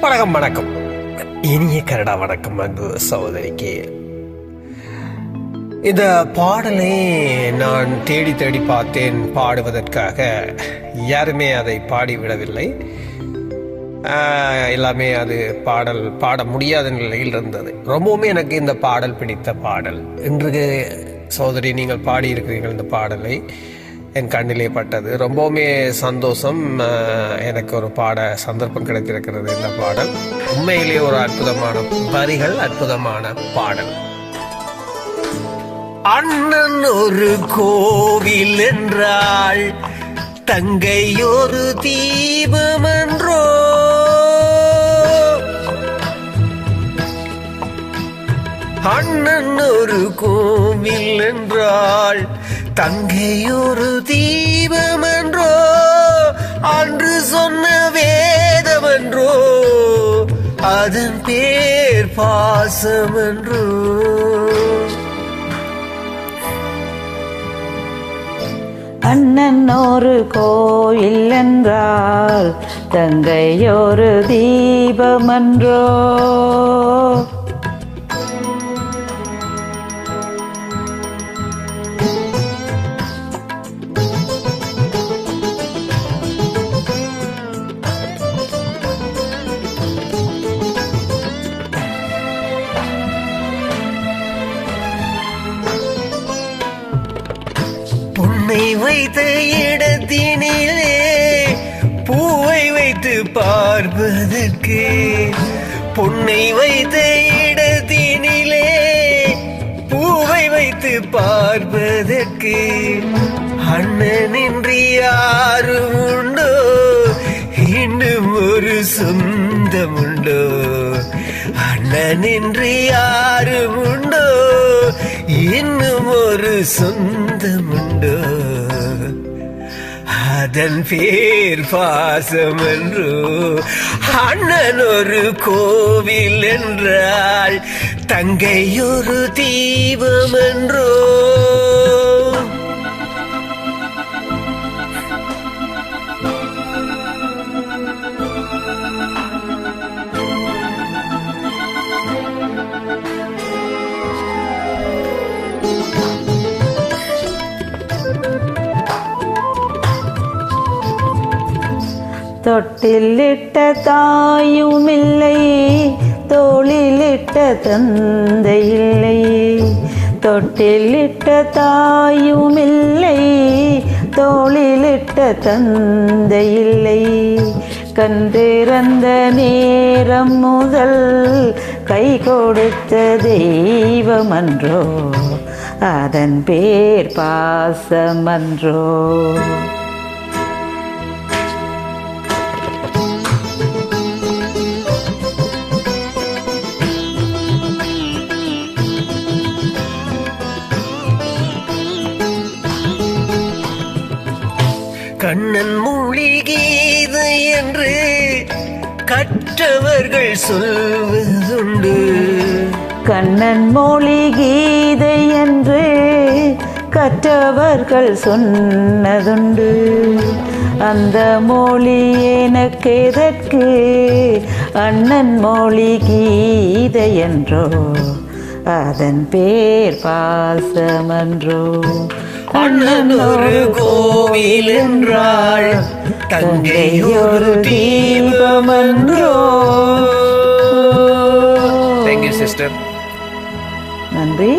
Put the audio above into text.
வணக்கம் வணக்கம். இனிய கரடா வணக்கம் அன்பு சகோதரிக்கு. இந்த பாடலை நான் தேடி தேடி பார்த்தேன் பாடுவதற்காக. யாருமே அதை பாடிவிடவில்லை. எல்லாமே அது பாடல் பாட முடியாத நிலையில் இருந்தது. ரொம்பவுமே எனக்கு இந்த பாடல் பிடித்த பாடல். இன்று சோதரி நீங்கள் பாடியிருக்கிறீர்கள் இந்த பாடலை. என் கண்ணிலே பட்டது. ரொம்பவுமே சந்தோஷம். எனக்கு ஒரு பாட சந்தர்ப்பம் கிடைத்திருக்கிறது இந்த பாடல். உண்மையிலே ஒரு அற்புதமான வரிகள் அற்புதமான பாடல். அண்ணன் ஒரு கோவில் என்றாள் தங்கை ஒரு தீபம் என்றோ? அண்ணன் ஒரு கோவில் என்றாள் தங்கையொரு ஒரு தீபம் என்றோ அன்று சொன்ன வேதம் என்றோ அதன் பேர் பாசம் என்றோ அண்ணன் ஒரு கோயில் என்றால் தங்கையொரு ஒரு தீபமன்றோ. உன்னை வைத்த இடத்தினிலே பூவை வைத்து பார்ப்பதற்கு பொன்னை வைத்த இடத்தினிலே பூவை வைத்து பார்ப்பதற்கு அண்ணனின்றி யாரும் உண்டோ? இன்னும் ஒரு சொந்தம் உண்டோ? அண்ணனின்றி யாரும் உண்டோ? இன்னும் ஒரு சொந்தம் உண்டோ? அதன் பேர் பாசம் என்று அண்ணன் ஒரு கோவில் என்றால் தங்கை ஒரு தீபம் என்றோ. தொட்டிலிட்ட தாயும் இல்லை தோளிலிட்ட தந்தை இல்லை தொட்டிலிட்ட தாயும் இல்லை தோளிலிட்ட தந்தை இல்லை கண்டிருந்த நேரம் முதல் கை கொடுத்த தெய்வமன்றோ அதன் பேர் பாசமன்றோ. கண்ணன் மூலிகீது என்று கற்றவர்கள் சொல்வதுண்டு. கண்ணன் மொழி கீதை என்று கற்றவர்கள் சொன்னதுண்டு. அந்த மொழி எனக்கு அண்ணன் மொழி கீதை என்றோ அதன் பேர் பாசமன்றோ அண்ணன் ஒரு கோவில் என்றாள் தங்கை ஒரு தீபமன்றோ தேங்க்யூ சிஸ்டர் நன்றி.